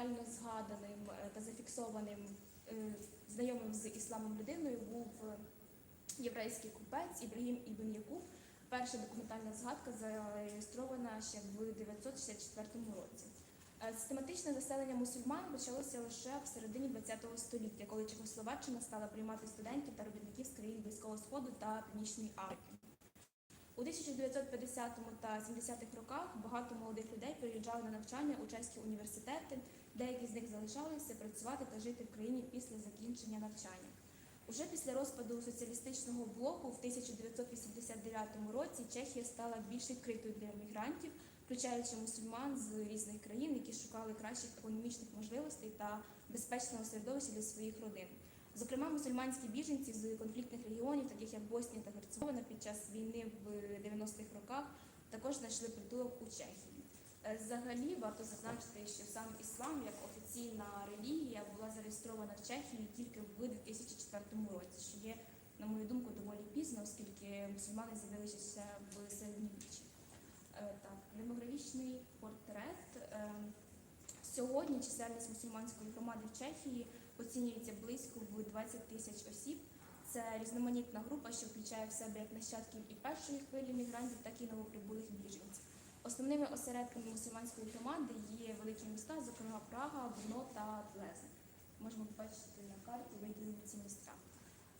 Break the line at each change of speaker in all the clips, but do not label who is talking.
детально згаданим е, та зафіксованим е, знайомим з ісламом людиною був е, єврейський купець Ібрагім Ібн Якуб. Перша документальна згадка зареєстрована ще в 964 році. Систематичне заселення мусульман почалося лише в середині ХХ століття, коли Чехословаччина стала приймати студентів та робітників з країн Близького Сходу та Північної Африки. У 1950 та 70-х роках багато молодих людей переїжджали на навчання у чеські університети. Деякі з них залишалися працювати та жити в країні після закінчення навчання. Уже після розпаду соціалістичного блоку в 1989 році Чехія стала більш відкритою для мігрантів, включаючи мусульман з різних країн, які шукали кращих економічних можливостей та безпечного середовища для своїх родин. Зокрема, мусульманські біженці з конфліктних регіонів, таких як Боснія та Герцеговина, під час війни в 90-х роках також знайшли притулок у Чехії. Е, Взагалі варто зазначити, що сам іслам як офіційна релігія була зареєстрована в Чехії тільки в 2004 році, що є, на мою думку, доволі пізно, оскільки мусульмани з'явилися в середньовіччі. Е, Так, демографічний портрет. Е, Сьогодні чисельність мусульманської громади в Чехії оцінюється близько в 20 тисяч осіб. Це різноманітна група, що включає в себе як нащадків і першої хвилі мігрантів, так і новоприбулих біженців. Основними осередками мусульманської громади є великі міста, зокрема Прага, Брно та Плезен. Можемо побачити на карті виділені ці місця.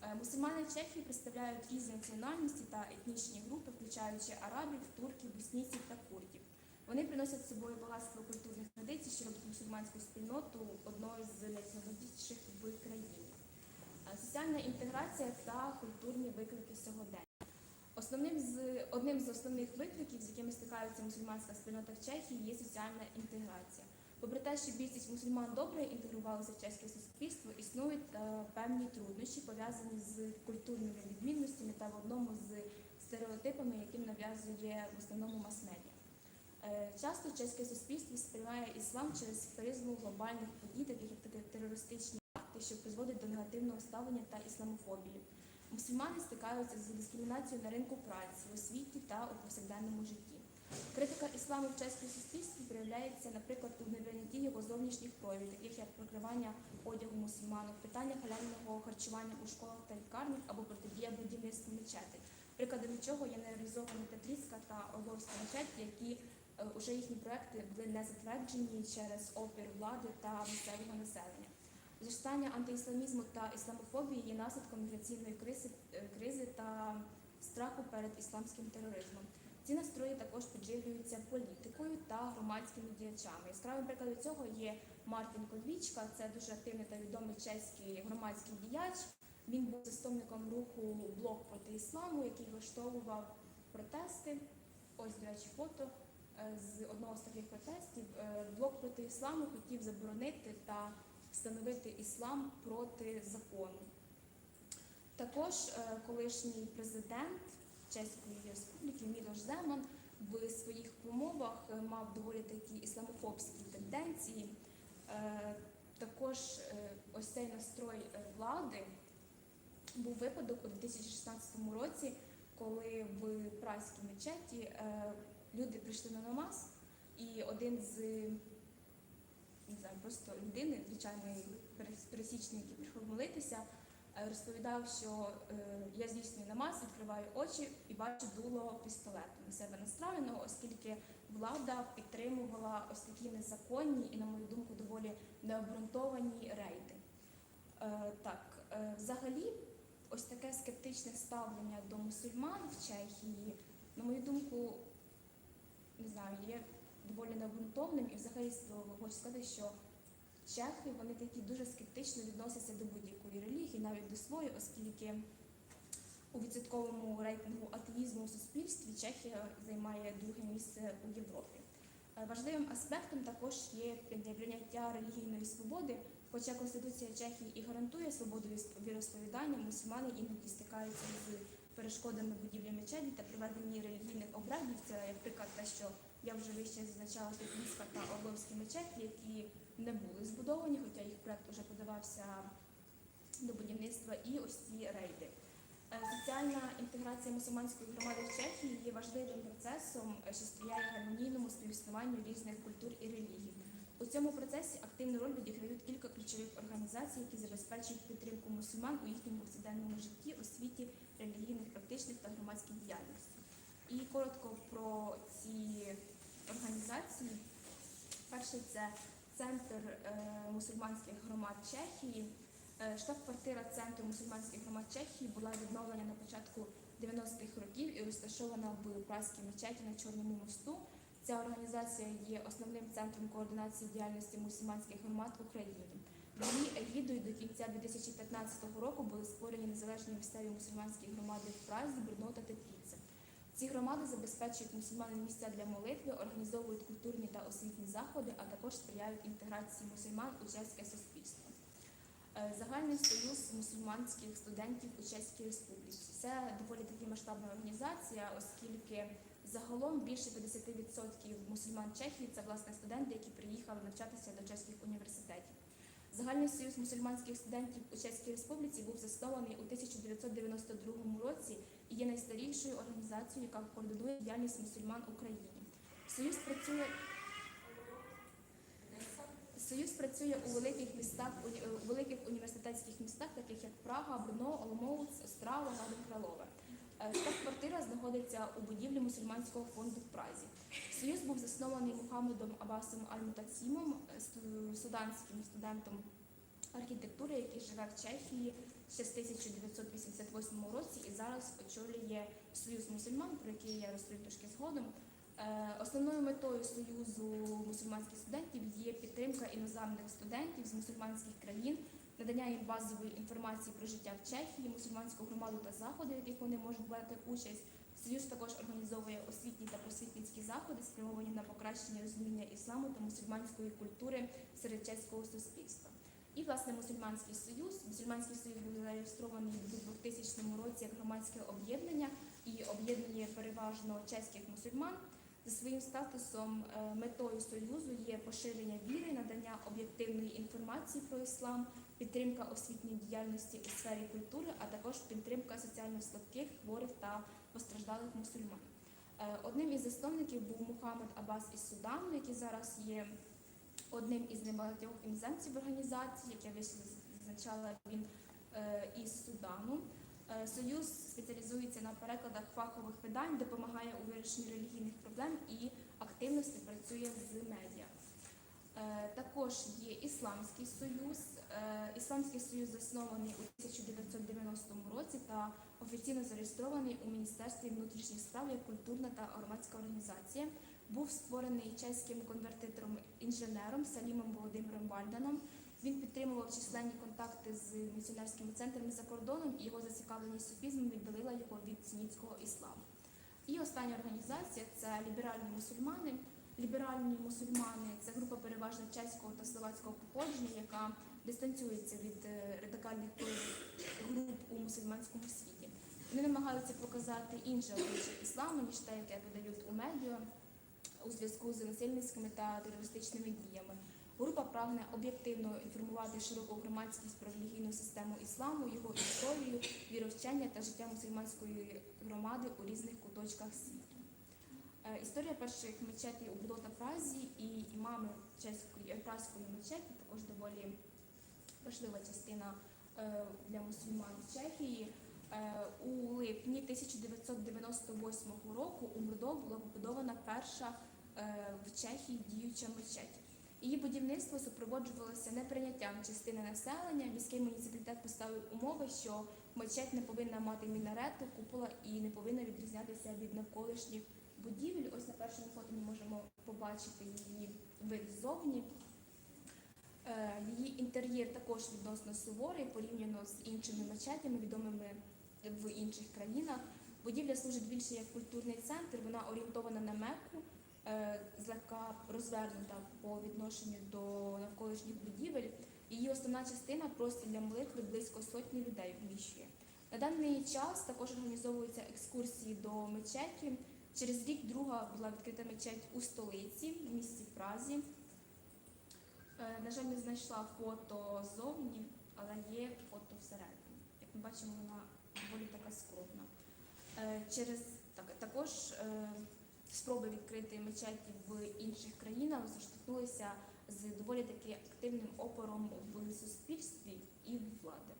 Е, Мусульмани Чехії представляють різні національності та етнічні групи, включаючи арабів, турків, боснійців та курдів. Вони приносять з собою багатство культурних традицій, що робить мусульманську спільноту одною з найзаводітіших в країні. Е, Соціальна інтеграція та культурні виклики сьогодення. Основним з одним з основних викликів, з якими стикається мусульманська спільнота в Чехії, є соціальна інтеграція. Попри те, що більшість мусульман добре інтегрувалися в чеське суспільство, існують е, певні труднощі, пов'язані з культурними відмінностями та в одному з стереотипами, яким нав'язує в основному мас-медіа. Е, Часто чеське суспільство сприймає іслам через призму глобальних подій, таких як те- терористичні акти, що призводять до негативного ставлення та ісламофобії. Мусульмани стикаються з дискримінацією на ринку праці, в освіті та у повсякденному житті. Критика ісламу в чеському суспільстві проявляється, наприклад, у неприйнятті його зовнішніх проявів, таких як прикривання одягу мусульманок, питання халяльного харчування у школах та лікарнях або протидія будівництву мечетей. Прикладами чого є нереалізовані Петрівська та Орловська мечеті, які е, уже їхні проекти були не затверджені через опір влади та місцевого населення. Зростання антиісламізму та ісламофобії є наслідком міграційної кризи, е, кризи та страху перед ісламським тероризмом. Ці настрої також підживлюються політикою та громадськими діячами. Яскравим прикладом цього є Мартин Ковічка, це дуже активний та відомий чеський громадський діяч. Він був засновником руху Блок проти ісламу, який влаштовував протести. Ось, до речі, фото е, з одного з таких протестів. Е, Блок проти ісламу хотів заборонити та встановити іслам проти закону. Також е, колишній президент Чеської республіки Мілош Земан в своїх промовах е, мав доволі такі ісламофобські тенденції. Е, Також ось цей настрой влади був випадок у 2016 році, коли в праській мечеті люди прийшли на намаз, і один з не знаю, просто людини, звичайної перес- пересічної, який прийшов молитися, е, розповідав, що е, я здійснюю намаз, відкриваю очі і бачу дуло пістолету на себе настроєного, оскільки влада підтримувала ось такі незаконні і, на мою думку, доволі необґрунтовані рейди. Е, Так, взагалі, ось таке скептичне ставлення до мусульман в Чехії, на мою думку, не знаю, є доволі необґрунтовним і взагалі хочу сказати, що чехи вони такі дуже скептично відносяться до будь-якої релігії, навіть до своєї, оскільки у відсотковому рейтингу атеїзму у суспільстві Чехія займає друге місце у Європі. Е, Важливим аспектом також є прийняття релігійної свободи. Хоча Конституція Чехії і гарантує свободу віросповідання, мусульмани іноді стикаються з перешкодами будівлі мечеті та проведенні релігійних обрядів. Це, як приклад, те, що я вже вище зазначала Петрівська та Орловські мечеті, які не були збудовані, хоча їх проект вже подавався до будівництва, і ось ці рейди. Е, Соціальна інтеграція мусульманської громади в Чехії є важливим процесом, е, що сприяє гармонійному співіснуванню різних культур і релігій. У цьому процесі активну роль відіграють кілька ключових організацій, які забезпечують підтримку мусульман у їхньому повсякденному житті, освіті, релігійних, практичних та громадських діяльності. І коротко про ці організації. Перший це Центр е, мусульманських громад Чехії. Е, Штаб-квартира Центру мусульманських громад Чехії була відновлена на початку 90-х років і розташована в Празькій мечеті на Чорному мосту. Ця організація є основним центром координації діяльності мусульманських громад в Україні. Її егідою до кінця 2015 року були створені незалежні місцеві мусульманські громади в Празі, Брно та Тепліце. Ці громади забезпечують мусульманам місця для молитви, організовують культурні та освітні заходи, а також сприяють інтеграції мусульман у чеське суспільство. Е, Загальний союз мусульманських студентів у Чеській Республіці. Це доволі таки масштабна організація, оскільки загалом більше 50% мусульман Чехії це власне студенти, які приїхали навчатися до чеських університетів. Загальний союз мусульманських студентів у Чеській Республіці був заснований у 1992 році і є найстарішою організацією, яка координує діяльність мусульман в Україні. Союз працює Союз працює у великих містах, у великих університетських містах, таких як Прага, Брно, Оломouc, Острава, Кралове. Е, Штаб-квартира знаходиться у будівлі мусульманського фонду в Празі. Союз був заснований Мухаммедом Абасом Аль-Мутацімом, е, суданським студентом архітектури, який живе в Чехії ще з 1988 році і зараз очолює Союз мусульман, про який я розповім трошки згодом. Е, Основною метою Союзу мусульманських студентів є підтримка іноземних студентів з мусульманських країн, надання їм базової інформації про життя в Чехії, мусульманську громаду та заходи, в яких вони можуть брати участь. Союз також організовує освітні та просвітницькі заходи, спрямовані на покращення розуміння ісламу та мусульманської культури серед чеського суспільства. І власне мусульманський союз. Мусульманський союз був зареєстрований у 2000 році як громадське об'єднання і об'єднує переважно чеських мусульман. За своїм статусом е, метою союзу є поширення віри, надання об'єктивної інформації про іслам, підтримка освітньої діяльності у сфері культури, а також підтримка соціально слабких, хворих та постраждалих мусульман. Е, Одним із засновників був Мухаммед Аббас із Судану, який зараз є одним із небагатьох іноземців організації, як я вище зазначала, він е, із Судану. Е, Союз спеціалізується на перекладах фахових видань, допомагає у вирішенні релігійних проблем і активно співпрацює з медіа. Е, Також є Ісламський союз. Ісламський союз заснований у 1990 році та офіційно зареєстрований у Міністерстві внутрішніх справ як культурна та громадська організація. Був створений чеським конвертитором інженером Салімом Володимиром Вальданом. Він підтримував численні контакти з місіонерськими центрами за кордоном, і його зацікавленість суфізмом віддалила його від сунітського ісламу. І остання організація це ліберальні мусульмани. Ліберальні мусульмани це група переважно чеського та словацького походження, яка дистанціюється від е, радикальних груп у мусульманському світі. Вони намагаються показати інше обличчя ісламу, ніж те, яке подають у медіа у зв'язку з насильницькими та терористичними діями. Група прагне об'єктивно інформувати широку громадськість про релігійну систему ісламу, його історію, віровчення та життя мусульманської громади у різних куточках світу. Е, Історія перших мечетей у Бло та Празі і імами чеської е, празької мечеті також доволі важлива частина е, для мусульман Чехії. У липні 1998 року у Мурдо була побудована перша в Чехії діюча мечеть. Її будівництво супроводжувалося неприйняттям частини населення. Міський муніципалітет поставив умови, що мечеть не повинна мати мінарету, купола і не повинна відрізнятися від навколишніх будівель. Ось на першому фото ми можемо побачити її вид ззовні. Е, Її інтер'єр також відносно суворий порівняно з іншими мечетями, відомими в інших країнах. Будівля служить більше як культурний центр, вона орієнтована на Мекку, е, злегка розвернута по відношенню до навколишніх будівель. Її основна частина простір для молитви близько сотні людей вміщує. На даний час також організовуються екскурсії до мечеті. Через рік друга була відкрита мечеть у столиці, в місті Празі. Е, На жаль, не знайшла фото ззовні, але є фото всередині. Як ми бачимо, вона доволі така скромна. Е, Через так, також е, спроби відкрити мечеті в інших країнах зіштовхнулися з доволі таки активним опором в суспільстві і в влади.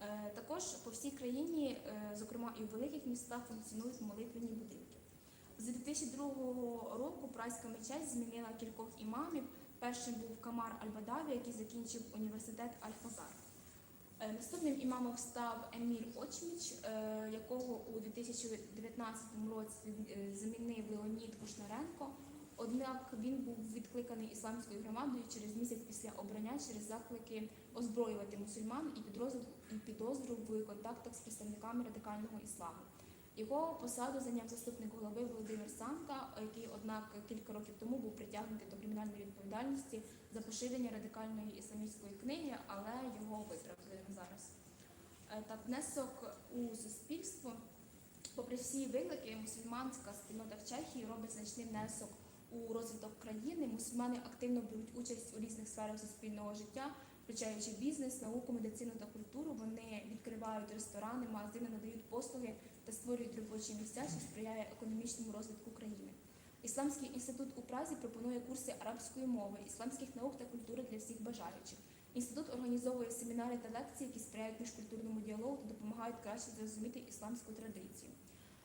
Е, Також по всій країні, е, зокрема і в великих містах, функціонують молитвені будинки. З 2002 року прайська мечеть змінила кількох імамів. Першим був Камар Аль-Бадаві, який закінчив університет Аль-Фазар. Е, Наступним імамом став Емір Очміч, е, якого у 2019 році е, замінив Леонід Кушнаренко. Однак він був відкликаний ісламською громадою через місяць після обрання через заклики озброювати мусульман і підозру в контактах з представниками радикального ісламу. Його посаду зайняв заступник голови Володимир Санка, який, однак, кілька років тому був притягнутий до кримінальної відповідальності за поширення радикальної ісламістської книги, але його виправдали зараз. Е, Так, внесок у суспільство, попри всі виклики, мусульманська спільнота в Чехії робить значний внесок у розвиток країни. Мусульмани активно беруть участь у різних сферах суспільного життя, включаючи бізнес, науку, медицину та культуру. Вони відкривають ресторани, магазини, надають послуги та створюють робочі місця, що сприяє економічному розвитку країни. Ісламський інститут у Празі пропонує курси арабської мови, ісламських наук та культури для всіх бажаючих. Інститут організовує семінари та лекції, які сприяють міжкультурному діалогу та допомагають краще зрозуміти ісламську традицію.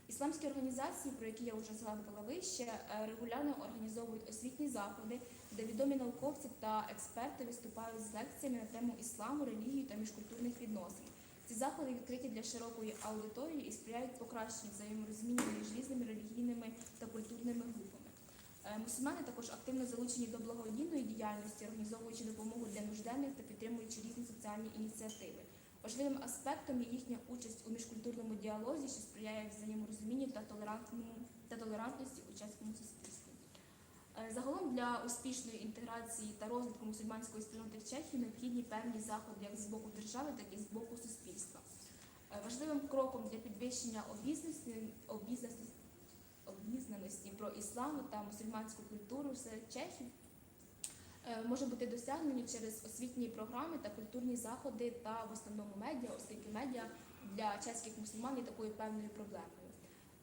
Ісламські організації, про які я вже згадувала вище, е, регулярно організовують освітні заходи, де відомі науковці та експерти виступають з лекціями на тему ісламу, релігії та міжкультурних відносин. Ці заходи відкриті для широкої аудиторії і сприяють покращенню взаєморозуміння між різними релігійними та культурними групами. Е, Мусульмани також активно залучені до благодійної діяльності, організовуючи допомогу для нужденних та підтримуючи різні соціальні ініціативи. Важливим аспектом є їхня участь у міжкультурному діалозі, що сприяє взаєморозумінню та толерантності у чеському суспільстві. Загалом для успішної інтеграції та розвитку мусульманської спільноти в Чехії необхідні певні заходи як з боку держави, так і з боку суспільства. Е, Важливим кроком для підвищення обізнаності про іслам та мусульманську культуру серед чехів е, може бути досягнені через освітні програми та культурні заходи та в основному медіа, оскільки медіа для чеських мусульман є такою певною проблемою.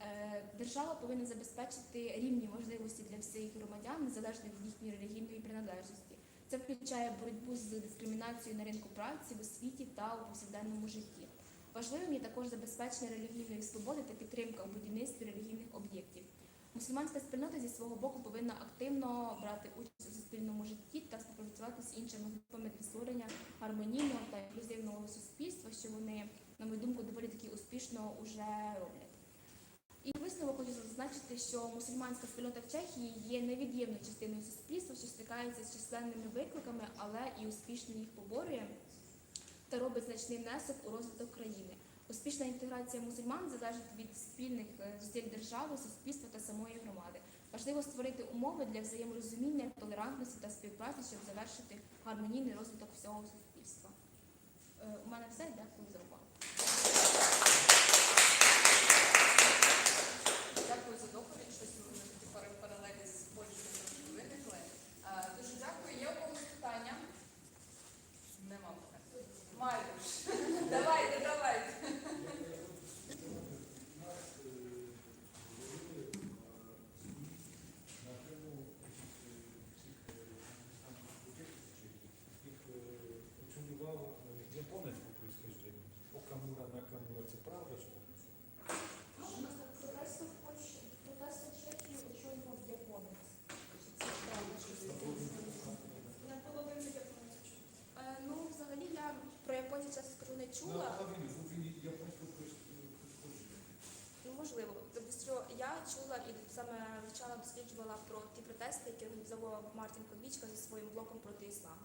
Е, Держава повинна забезпечити рівні можливості для всіх громадян, незалежно від їхньої релігійної приналежності. Це включає боротьбу з дискримінацією на ринку праці, в освіті та у повсякденному житті. Важливим є також забезпечення релігійної свободи та підтримка у будівництві релігійних об'єктів. Мусульманська спільнота зі свого боку повинна активно брати участь у суспільному житті та співпрацювати з іншими групами для створення гармонійного та інклюзивного суспільства, що вони, на мою думку, доволі таки успішно вже роблять. І висновок хочу зазначити, що мусульманська спільнота в Чехії є невід'ємною частиною суспільства, що стикається з численними викликами, але і успішно їх поборює та робить значний внесок у розвиток країни. Успішна інтеграція мусульман залежить від спільних е, зусиль держави, суспільства та самої громади. Важливо створити умови для взаєморозуміння, толерантності та співпраці, щоб завершити гармонійний розвиток всього суспільства. Е, У мене все. Дякую за увагу.
Дякую за доповідь. Щось у мене такі пари паралелі з Польщею трошки виникли. Е, Дуже дякую. Є у когось питання? Нема питань. Майруш, давайте, давайте.
На тему цих їх оцінював японець по происхождению. Окамура Накамура. Це правда, що
Протести в Польщі, протести в Чехії очолював японець. Е, Ну, взагалі я про японців чесно скажу не
Ну,
чула.
а він, він японського происхождения.
Ну, можливо, тобто що я чула і саме вивчала, досліджувала про ті протести, які організовував Мартін Кодвічка зі своїм блоком проти ісламу.